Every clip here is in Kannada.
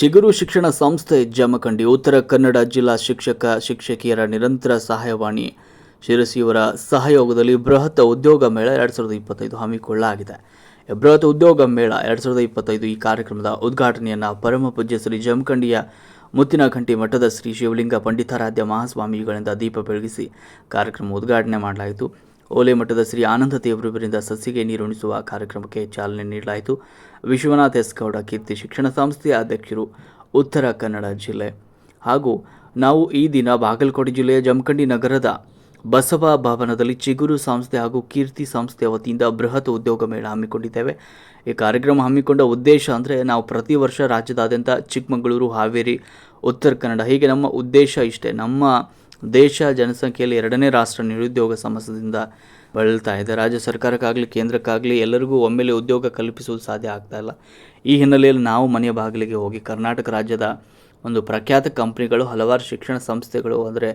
ಚಿಗುರು ಶಿಕ್ಷಣ ಸಂಸ್ಥೆ ಜಮಖಂಡಿ, ಉತ್ತರ ಕನ್ನಡ ಜಿಲ್ಲಾ ಶಿಕ್ಷಕ ಶಿಕ್ಷಕಿಯರ ನಿರಂತರ ಸಹಾಯವಾಣಿ ಶಿರಸಿಯವರ ಸಹಯೋಗದಲ್ಲಿ ಬೃಹತ್ ಉದ್ಯೋಗ ಮೇಳ ಎರಡು ಸಾವಿರದ ಇಪ್ಪತ್ತೈದು ಹಮ್ಮಿಕೊಳ್ಳಲಾಗಿದೆ. ಬೃಹತ್ ಉದ್ಯೋಗ ಮೇಳ ಎರಡು ಸಾವಿರದ ಇಪ್ಪತ್ತೈದು ಈ ಕಾರ್ಯಕ್ರಮದ ಉದ್ಘಾಟನೆಯನ್ನು ಪರಮ ಪೂಜ್ಯ ಶ್ರೀ ಜಮಖಂಡಿಯ ಮುತ್ತಿನಘಂಟಿ ಮಠದ ಶ್ರೀ ಶಿವಲಿಂಗ ಪಂಡಿತಾರಾಧ್ಯ ಮಹಾಸ್ವಾಮಿಗಳಿಂದ ದೀಪ ಬೆಳಗಿಸಿ ಕಾರ್ಯಕ್ರಮ ಉದ್ಘಾಟನೆ ಮಾಡಲಾಯಿತು. ಓಲೆ ಮಠದ ಶ್ರೀ ಆನಂದ ದೇವರುವರಿಂದ ಸಸಿಗೆ ನೀರುಣಿಸುವ ಕಾರ್ಯಕ್ರಮಕ್ಕೆ ಚಾಲನೆ ನೀಡಲಾಯಿತು. ವಿಶ್ವನಾಥ್ ಎಸ್ ಗೌಡ ಕೀರ್ತಿ ಶಿಕ್ಷಣ ಸಂಸ್ಥೆಯ ಅಧ್ಯಕ್ಷರು ಉತ್ತರ ಕನ್ನಡ ಜಿಲ್ಲೆ. ಹಾಗೂ ನಾವು ಈ ದಿನ ಬಾಗಲಕೋಟೆ ಜಿಲ್ಲೆಯ ಜಮಖಂಡಿ ನಗರದ ಬಸವ ಭವನದಲ್ಲಿ ಚಿಗುರು ಸಂಸ್ಥೆ ಹಾಗೂ ಕೀರ್ತಿ ಸಂಸ್ಥೆ ವತಿಯಿಂದ ಬೃಹತ್ ಉದ್ಯೋಗ ಮೇಳ ಹಮ್ಮಿಕೊಂಡಿದ್ದೇವೆ. ಈ ಕಾರ್ಯಕ್ರಮ ಹಮ್ಮಿಕೊಂಡ ಉದ್ದೇಶ ಅಂದರೆ ನಾವು ಪ್ರತಿ ವರ್ಷ ರಾಜ್ಯದಾದ್ಯಂತ ಚಿಕ್ಕಮಗಳೂರು, ಹಾವೇರಿ, ಉತ್ತರ ಕನ್ನಡ ಹೀಗೆ ನಮ್ಮ ಉದ್ದೇಶ ಇಷ್ಟೇ. ನಮ್ಮ ದೇಶ ಜನಸಂಖ್ಯೆಯಲ್ಲಿ ಎರಡನೇ ರಾಷ್ಟ್ರ ನಿರುದ್ಯೋಗ ಸಮಸ್ಯೆಯಿಂದ ಬಳಲ್ತಾ ಇದೆ. ರಾಜ್ಯ ಸರ್ಕಾರಕ್ಕಾಗಲಿ, ಕೇಂದ್ರಕ್ಕಾಗಲಿ ಎಲ್ಲರಿಗೂ ಒಮ್ಮೆಲೆ ಉದ್ಯೋಗ ಕಲ್ಪಿಸುವುದು ಸಾಧ್ಯ ಆಗ್ತಾ ಇಲ್ಲ. ಈ ಹಿನ್ನೆಲೆಯಲ್ಲಿ ನಾವು ಮನೆಯ ಬಾಗಿಲಿಗೆ ಹೋಗಿ ಕರ್ನಾಟಕ ರಾಜ್ಯದ ಒಂದು ಪ್ರಖ್ಯಾತ ಕಂಪ್ನಿಗಳು, ಹಲವಾರು ಶಿಕ್ಷಣ ಸಂಸ್ಥೆಗಳು ಅಂದರೆ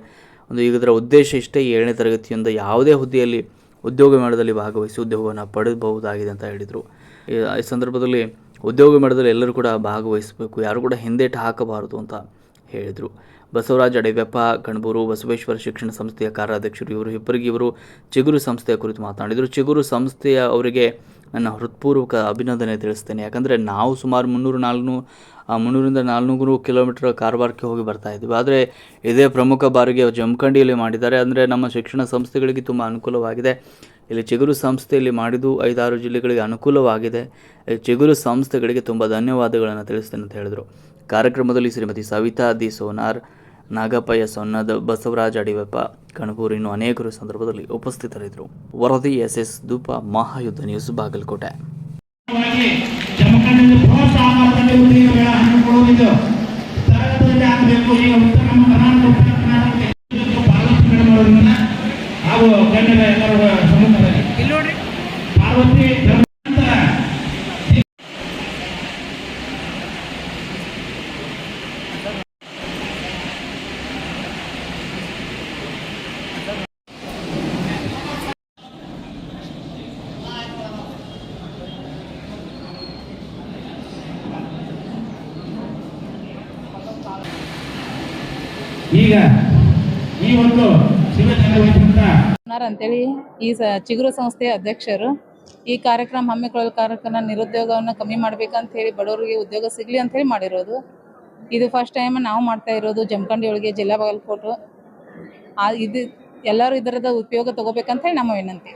ಒಂದು ಈಗ ಇದರ ಉದ್ದೇಶ ಇಷ್ಟೇ ಏಳನೇ ತರಗತಿಯಿಂದ ಯಾವುದೇ ಹುದ್ದೆಯಲ್ಲಿ ಉದ್ಯೋಗ ಮೇಳದಲ್ಲಿ ಭಾಗವಹಿಸಿ ಉದ್ಯೋಗವನ್ನು ಪಡೆಯಬಹುದಾಗಿದೆ ಅಂತ ಹೇಳಿದರು. ಈ ಸಂದರ್ಭದಲ್ಲಿ ಉದ್ಯೋಗ ಮೇಳದಲ್ಲಿ ಎಲ್ಲರೂ ಕೂಡ ಭಾಗವಹಿಸಬೇಕು, ಯಾರು ಕೂಡ ಹಿಂದೇಟು ಹಾಕಬಾರದು ಅಂತ ಹೇಳಿದರು. ಬಸವರಾಜ ಅಡೆವ್ಯಪ್ಪ ಕಣಬೂರು ಬಸವೇಶ್ವರ ಶಿಕ್ಷಣ ಸಂಸ್ಥೆಯ ಕಾರ್ಯಾಧ್ಯಕ್ಷರು ಇವರು, ಇಬ್ಬರಿಗೆ ಇವರು ಚಿಗುರು ಸಂಸ್ಥೆಯ ಕುರಿತು ಮಾತನಾಡಿದರು. ಚಿಗುರು ಸಂಸ್ಥೆಯ ಅವರಿಗೆ ನನ್ನ ಹೃತ್ಪೂರ್ವಕ ಅಭಿನಂದನೆ ತಿಳಿಸ್ತೇನೆ. ಯಾಕಂದರೆ ನಾವು ಸುಮಾರು ಮುನ್ನೂರು ನಾಲ್ಕು ಮುನ್ನೂರಿಂದ ನಾಲ್ನೂರು ಕಿಲೋಮೀಟರ್ ಕಾರವಾರಕ್ಕೆ ಹೋಗಿ ಬರ್ತಾ ಇದ್ದೀವಿ. ಆದರೆ ಇದೇ ಪ್ರಮುಖ ಬಾರಿಗೆ ಜಮಖಂಡಿಯಲ್ಲಿ ಮಾಡಿದ್ದಾರೆ. ಅಂದರೆ ನಮ್ಮ ಶಿಕ್ಷಣ ಸಂಸ್ಥೆಗಳಿಗೆ ತುಂಬ ಅನುಕೂಲವಾಗಿದೆ. ಇಲ್ಲಿ ಚಿಗುರು ಸಂಸ್ಥೆಯಲ್ಲಿ ಮಾಡಿದ್ದು ಐದಾರು ಜಿಲ್ಲೆಗಳಿಗೆ ಅನುಕೂಲವಾಗಿದೆ. ಚಿಗುರು ಸಂಸ್ಥೆಗಳಿಗೆ ತುಂಬ ಧನ್ಯವಾದಗಳನ್ನು ತಿಳಿಸ್ತೇನೆ ಅಂತ ಹೇಳಿದರು. ಕಾರ್ಯಕ್ರಮದಲ್ಲಿ ಶ್ರೀಮತಿ ಸವಿತಾ ದಿ ಸೋನಾರ್ ನಾಗಪ್ಪಯ್ಯ ಸೊನ್ನದ ಬಸವರಾಜ ಅಡಿವೆಪ್ಪ ಕಣಬೂರು ಇನ್ನು ಅನೇಕರು ಸಂದರ್ಭದಲ್ಲಿ ಉಪಸ್ಥಿತರಿದ್ದರು. ವರದಿ S S Dhoopa Mahayuddha news, Bagalkote. ವಾಗಿ ಜಮಖಂಡದ ಬೃಹತ್ ಆಕಾರದಲ್ಲಿ ಉದ್ಯೋಗ ಮೇಳ ಹಮ್ಮಿಕೊಳ್ಳುವುದು ತರಗತಿಯಲ್ಲಿ ಆಗಬೇಕು ಈಗ ಉತ್ತರ ನಮ್ಮ ಕರ್ನಾಟಕ ಉತ್ತರ ಕರ್ನಾಟಕಕ್ಕೆ ಇದಕ್ಕೆ ಪಾರ್ವತಿ ಮೇಡಮ್ ಅವರನ್ನ ಹಾಗೂ ಗಣ್ಯರ ಎಲ್ಲರ ಸಮ್ಮುಖದಲ್ಲಿ ಪಾರ್ವತಿ ನಂತರ ಈಗ ಈ ಒಂದು ಅಂತೇಳಿ ಈ ಚಿಗುರು ಸಂಸ್ಥೆಯ ಅಧ್ಯಕ್ಷರು ಈ ಕಾರ್ಯಕ್ರಮ ಹಮ್ಮಿಕೊಳ್ಳಲು ಕಾರ್ಯಕ್ರಮ ನಿರುದ್ಯೋಗವನ್ನು ಕಮ್ಮಿ ಮಾಡ್ಬೇಕಂತ ಹೇಳಿ ಬಡವರಿಗೆ ಉದ್ಯೋಗ ಸಿಗ್ಲಿ ಅಂತ ಹೇಳಿ ಮಾಡಿರೋದು. ಇದು ಫಸ್ಟ್ ಟೈಮ್ ನಾವು ಮಾಡ್ತಾ ಇರೋದು ಜಮಖಂಡಿ ಒಳಗೆ ಜಿಲ್ಲಾ ಬಾಗಲಕೋಟು. ಆ ಇದು ಎಲ್ಲರೂ ಇದರದ ಉಪಯೋಗ ತಗೋಬೇಕಂತ ಹೇಳಿ ನಮ್ಮ ವಿನಂತಿ.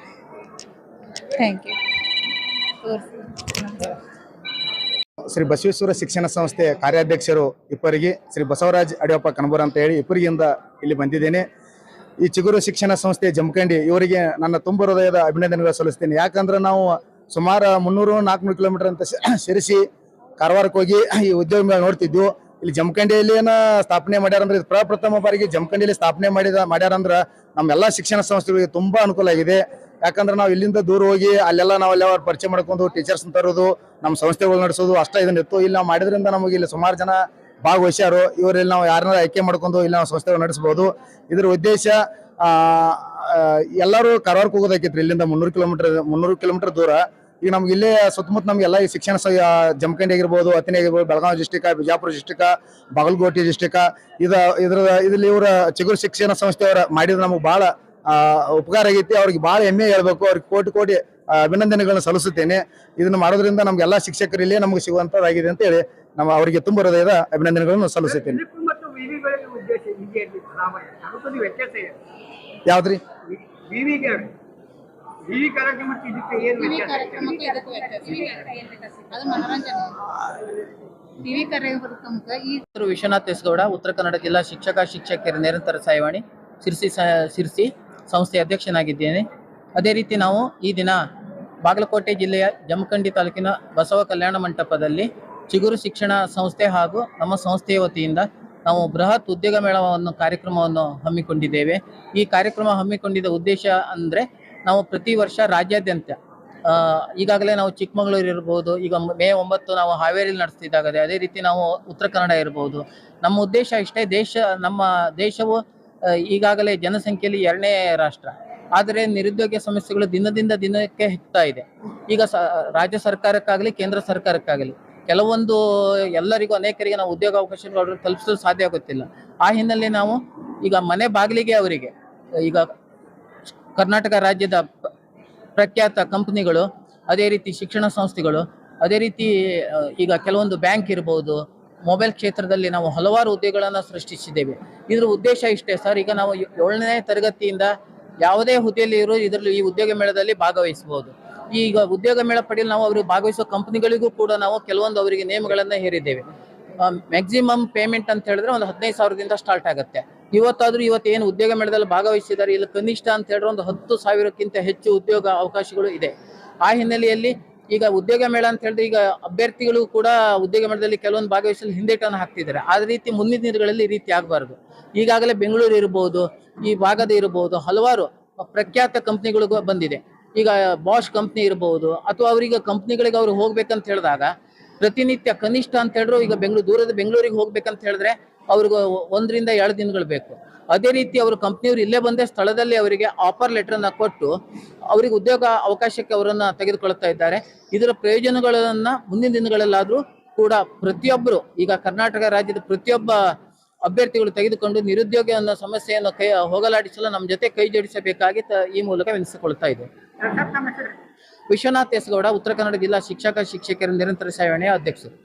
ಥ್ಯಾಂಕ್ ಯು ಶ್ರೀ ಬಸವೇಶ್ವರ ಶಿಕ್ಷಣ ಸಂಸ್ಥೆ ಕಾರ್ಯಾಧ್ಯಕ್ಷರು ಇಬ್ಬರಿಗೆ ಶ್ರೀ ಬಸವರಾಜ್ ಅಡಿಯಪ್ಪ ಕಣಬೂರ್ ಅಂತ ಹೇಳಿ ಇಬ್ಬರಿಗಿಂದ ಇಲ್ಲಿ ಬಂದಿದ್ದೇನೆ. ಈ ಚಿಗುರು ಶಿಕ್ಷಣ ಸಂಸ್ಥೆ ಜಮಖಂಡಿ ಇವರಿಗೆ ನನ್ನ ತುಂಬ ಹೃದಯದ ಅಭಿನಂದನೆಗಳು ಸಲ್ಲಿಸ್ತೀನಿ. ಯಾಕಂದ್ರೆ ನಾವು ಸುಮಾರು ಮುನ್ನೂರು, ನಾಲ್ಕುನೂರು ಕಿಲೋಮೀಟರ್ ಅಂತ ಸೇರಿಸಿ ಕಾರವಾರಕ್ಕೆ ಹೋಗಿ ಈ ಉದ್ಯೋಗ ಮೇಲೆ ನೋಡ್ತಿದ್ವು. ಇಲ್ಲಿ ಜಮಖಂಡಿಯಲ್ಲಿ ಸ್ಥಾಪನೆ ಮಾಡ್ಯಾರಂದ್ರೆ ಪ್ರಪ್ರಥಮ ಬಾರಿಗೆ ಜಮಖಂಡಿಯಲ್ಲಿ ಸ್ಥಾಪನೆ ಮಾಡಿದ ಮಾಡ್ಯಾರಂದ್ರೆ ನಮ್ಮೆಲ್ಲ ಶಿಕ್ಷಣ ಸಂಸ್ಥೆಗಳಿಗೆ ತುಂಬಾ ಅನುಕೂಲ ಆಗಿದೆ. ಯಾಕಂದ್ರೆ ನಾವು ಇಲ್ಲಿಂದ ದೂರ ಹೋಗಿ ಅಲ್ಲೆಲ್ಲ ನಾವು ಅಲ್ಲಿ ಅವ್ರ ಪರಿಚಯ ಮಾಡ್ಕೊಂಡು ಟೀಚರ್ಸ್ ತರೋದು ನಮ್ಮ ಸಂಸ್ಥೆಗಳು ನಡೆಸೋದು ಅಷ್ಟೇ ಇದನ್ನ ಇತ್ತು ಇಲ್ಲಿ. ನಾವು ಮಾಡಿದ್ರಿಂದ ನಮಗೆ ಇಲ್ಲಿ ಸುಮಾರು ಜನ ಭಾಗವಹಿಸ್ಯಾರು ಇವರಲ್ಲಿ ನಾವು ಯಾರನ್ನ ಆಯ್ಕೆ ಮಾಡ್ಕೊಂಡು ಇಲ್ಲಿ ನಾವು ಸಂಸ್ಥೆಗಳು ನಡೆಸಬಹುದು ಇದ್ರ ಉದ್ದೇಶ ಎಲ್ಲರೂ ಕಾರವಾರಕ್ಕೆ ಹೋಗೋದಾಕಿತ್ರಿ ಇಲ್ಲಿಂದ ಮುನ್ನೂರು ಕಿಲೋಮೀಟರ್ ಮುನ್ನೂರು ಕಿಲೋಮೀಟರ್ ದೂರ. ಈಗ ನಮ್ಗೆ ಇಲ್ಲೇ ಸುತ್ತಮುತ್ತ ನಮಗೆಲ್ಲ ಈ ಶಿಕ್ಷಣ ಜಮಖಂಡಿ ಆಗಿರ್ಬೋದು ಅತಿನಿ ಆಗಿರ್ಬೋದು Belagavi district Bijapur district Bagalkote district ಇದ ಇದ್ರ ಇದ್ರಲ್ಲಿ ಇವರ ಚಿಗುರು ಶಿಕ್ಷಣ ಸಂಸ್ಥೆಯವರ ಮಾಡಿದ್ರೆ ನಮಗೆ ಆ, ಉಪಕಾರ ಆಗೈತಿ ಅವ್ರಿಗೆ ಭಾಳ ಹೆಮ್ಮೆ ಹೇಳ್ಬೇಕು ಅವ್ರಿಗೆ ಕೋಟಿ ಕೋಟಿ ಅಭಿನಂದನೆಗಳನ್ನ ಸಲ್ಲಿಸುತ್ತೇನೆ. ಇದನ್ನ ಮಾಡೋದ್ರಿಂದ ನಮ್ಗೆಲ್ಲ ಶಿಕ್ಷಕರು ಇಲ್ಲೇ ನಮ್ಗೆ ಸಿಗುವಂಥದ್ದಾಗಿದೆ ಅಂತ ಹೇಳಿ ನಮ್ಮ ಅವರಿಗೆ ತುಂಬ ಹೃದಯದ ಅಭಿನಂದನೆಗಳನ್ನು ಸಲ್ಲಿಸುತ್ತೇನೆ. ಯಾವ್ದ್ರಿ? ವಿಶ್ವನಾಥ್ ಎಸ್ ಗೌಡ ಉತ್ತರ ಕನ್ನಡ ಜಿಲ್ಲಾ ಶಿಕ್ಷಕ ಶಿಕ್ಷಕಿಯರ ನಿರಂತರ ಸಾಯವಾಣಿ ಶಿರ್ಸಿ ಶಿರ್ಸಿ ಸಿರ್ಸಿ ಸಂಸ್ಥೆಯ ಅಧ್ಯಕ್ಷನಾಗಿದ್ದೇನೆ. ಅದೇ ರೀತಿ ನಾವು ಈ ದಿನ ಬಾಗಲಕೋಟೆ ಜಿಲ್ಲೆಯ ಜಮಖಂಡಿ ತಾಲೂಕಿನ ಬಸವ ಕಲ್ಯಾಣ ಮಂಟಪದಲ್ಲಿ ಚಿಗುರು ಶಿಕ್ಷಣ ಸಂಸ್ಥೆ ಹಾಗೂ ನಮ್ಮ ಸಂಸ್ಥೆಯ ವತಿಯಿಂದ ನಾವು ಬೃಹತ್ ಉದ್ಯೋಗ ಮೇಳವನ್ನು, ಕಾರ್ಯಕ್ರಮವನ್ನು ಹಮ್ಮಿಕೊಂಡಿದ್ದೇವೆ. ಈ ಕಾರ್ಯಕ್ರಮ ಹಮ್ಮಿಕೊಂಡಿದ್ದ ಉದ್ದೇಶ ಅಂದರೆ ನಾವು ಪ್ರತಿ ವರ್ಷ ರಾಜ್ಯಾದ್ಯಂತ ಈಗಾಗಲೇ ನಾವು ಚಿಕ್ಕಮಗಳೂರು ಇರ್ಬೋದು, ಈಗ ಮೇ ಒಂಬತ್ತು ನಾವು ಹಾವೇರಿಯಲ್ಲಿ ನಡೆಸ್ತಿದ್ದಾಗದೆ, ಅದೇ ರೀತಿ ನಾವು ಉತ್ತರ ಕನ್ನಡ ಇರ್ಬೋದು. ನಮ್ಮ ಉದ್ದೇಶ ಇಷ್ಟೇ ದೇಶ, ನಮ್ಮ ದೇಶವು ಈಗಾಗಲೇ ಜನಸಂಖ್ಯೆಯಲ್ಲಿ ಎರಡನೇ ರಾಷ್ಟ್ರ. ಆದರೆ ನಿರುದ್ಯೋಗ ಸಮಸ್ಯೆಗಳು ದಿನದಿಂದ ದಿನಕ್ಕೆ ಹೆಚ್ಚುತ್ತಾ ಇದೆ. ಈಗ ರಾಜ್ಯ ಸರ್ಕಾರಕ್ಕಾಗಲಿ, ಕೇಂದ್ರ ಸರ್ಕಾರಕ್ಕಾಗಲಿ, ಕೆಲವೊಂದು ಎಲ್ಲರಿಗೂ, ಅನೇಕರಿಗೆ ನಾವು ಉದ್ಯೋಗ ಅವಕಾಶಗಳು ತಲುಪಿಸಲು ಸಾಧ್ಯ ಆಗುತ್ತಿಲ್ಲ. ಆ ಹಿನ್ನೆಲೆ ನಾವು ಈಗ ಮನೆ ಬಾಗಿಲಿಗೆ ಅವರಿಗೆ, ಈಗ ಕರ್ನಾಟಕ ರಾಜ್ಯದ ಪ್ರಖ್ಯಾತ ಕಂಪನಿಗಳು, ಅದೇ ರೀತಿ ಶಿಕ್ಷಣ ಸಂಸ್ಥೆಗಳು, ಅದೇ ರೀತಿ ಈಗ ಕೆಲವೊಂದು ಬ್ಯಾಂಕ್ ಇರ್ಬೋದು ಮೊಬೈಲ್ ಕ್ಷೇತ್ರದಲ್ಲಿ ನಾವು ಹಲವಾರು ಹುದ್ದೆಗಳನ್ನು ಸೃಷ್ಟಿಸಿದ್ದೇವೆ. ಇದರ ಉದ್ದೇಶ ಇಷ್ಟೇ ಸರ್. ಈಗ ನಾವು ಏಳನೇ ತರಗತಿಯಿಂದ ಯಾವುದೇ ಹುದ್ದೆಯಲ್ಲಿ ಇರೋ ಇದರಲ್ಲಿ ಈ ಉದ್ಯೋಗ ಮೇಳದಲ್ಲಿ ಭಾಗವಹಿಸಬಹುದು. ಈಗ ಉದ್ಯೋಗ ಮೇಳ ಪಡೆಯಲು ನಾವು ಅವರು ಭಾಗವಹಿಸುವ ಕಂಪನಿಗಳಿಗೂ ಕೂಡ ನಾವು ಕೆಲವೊಂದು ಅವರಿಗೆ ನೇಮಗಳನ್ನು ಹೇರಿದ್ದೇವೆ. ಮ್ಯಾಕ್ಸಿಮಮ್ ಪೇಮೆಂಟ್ ಅಂತ ಹೇಳಿದ್ರೆ ಒಂದು ಹದಿನೈದು ಸಾವಿರದಿಂದ ಸ್ಟಾರ್ಟ್ ಆಗುತ್ತೆ. ಇವತ್ತಾದ್ರೂ ಇವತ್ತು ಏನು ಉದ್ಯೋಗ ಮೇಳದಲ್ಲಿ ಭಾಗವಹಿಸಿದ್ದಾರೆ ಇಲ್ಲಿ ಕನಿಷ್ಠ ಅಂತ ಹೇಳಿದ್ರೆ ಒಂದು ಹತ್ತು ಸಾವಿರಕ್ಕಿಂತ ಹೆಚ್ಚು ಉದ್ಯೋಗ ಅವಕಾಶಗಳು ಇದೆ. ಆ ಹಿನ್ನೆಲೆಯಲ್ಲಿ ಈಗ ಉದ್ಯೋಗ ಮೇಳ ಅಂತ ಹೇಳಿದ್ರೆ ಈಗ ಅಭ್ಯರ್ಥಿಗಳು ಕೂಡ ಉದ್ಯೋಗ ಮೇಳದಲ್ಲಿ ಕೆಲವೊಂದು ಭಾಗವಹಿಸಲು ಹಿಂದೇಟನ್ನು ಹಾಕ್ತಿದ್ದಾರೆ. ಆ ರೀತಿ ಮುಂದಿನ ದಿನಗಳಲ್ಲಿ ಈ ರೀತಿ ಆಗಬಾರ್ದು. ಈಗಾಗಲೇ ಬೆಂಗಳೂರು ಇರಬಹುದು ಈ ಭಾಗದ ಇರಬಹುದು ಹಲವಾರು ಪ್ರಖ್ಯಾತ ಕಂಪ್ನಿಗಳು ಬಂದಿದೆ. ಈಗ ಬಾಷ್ ಕಂಪ್ನಿ ಇರಬಹುದು ಅಥವಾ ಅವರಿಗೆ ಕಂಪ್ನಿಗಳಿಗೆ ಅವ್ರು ಹೋಗ್ಬೇಕಂತ ಹೇಳಿದಾಗ ಪ್ರತಿನಿತ್ಯ ಕನಿಷ್ಠ ಅಂತ ಹೇಳಿದ್ರು ಈಗ ಬೆಂಗಳೂರು ದೂರದ ಬೆಂಗಳೂರಿಗೆ ಹೋಗ್ಬೇಕಂತ ಹೇಳಿದ್ರೆ ಅವ್ರಿಗೆ ಒಂದರಿಂದ ಎರಡು ದಿನಗಳು ಬೇಕು. ಅದೇ ರೀತಿ ಅವರು ಕಂಪ್ನಿಯವರು ಇಲ್ಲೇ ಬಂದೇ ಸ್ಥಳದಲ್ಲಿ ಅವರಿಗೆ ಆಫರ್ ಲೆಟರ್ ಅನ್ನ ಕೊಟ್ಟು ಅವರಿಗೆ ಉದ್ಯೋಗ ಅವಕಾಶಕ್ಕೆ ಅವರನ್ನ ತೆಗೆದುಕೊಳ್ತಾ ಇದ್ದಾರೆ. ಇದರ ಪ್ರಯೋಜನಗಳನ್ನ ಮುಂದಿನ ದಿನಗಳಲ್ಲಾದರೂ ಕೂಡ ಪ್ರತಿಯೊಬ್ಬರು ಈಗ ಕರ್ನಾಟಕ ರಾಜ್ಯದ ಪ್ರತಿಯೊಬ್ಬ ಅಭ್ಯರ್ಥಿಗಳು ತೆಗೆದುಕೊಂಡು ನಿರುದ್ಯೋಗ ಅನ್ನೋ ಸಮಸ್ಯೆಯನ್ನು ಕೈ ಹೋಗಲಾಡಿಸಲು ನಮ್ಮ ಜೊತೆ ಕೈ ಜೋಡಿಸಬೇಕಾಗಿ ಈ ಮೂಲಕ ವಿನಿಸಿಕೊಳ್ತಾ ಇದೆ ವಿಶ್ವನಾಥ್ ಎಸ್ ಗೌಡ ಉತ್ತರ ಕನ್ನಡ ಜಿಲ್ಲಾ ಶಿಕ್ಷಕ ಶಿಕ್ಷಕರ ನಿರಂತರ ಸೇವನೆಯ ಅಧ್ಯಕ್ಷರು.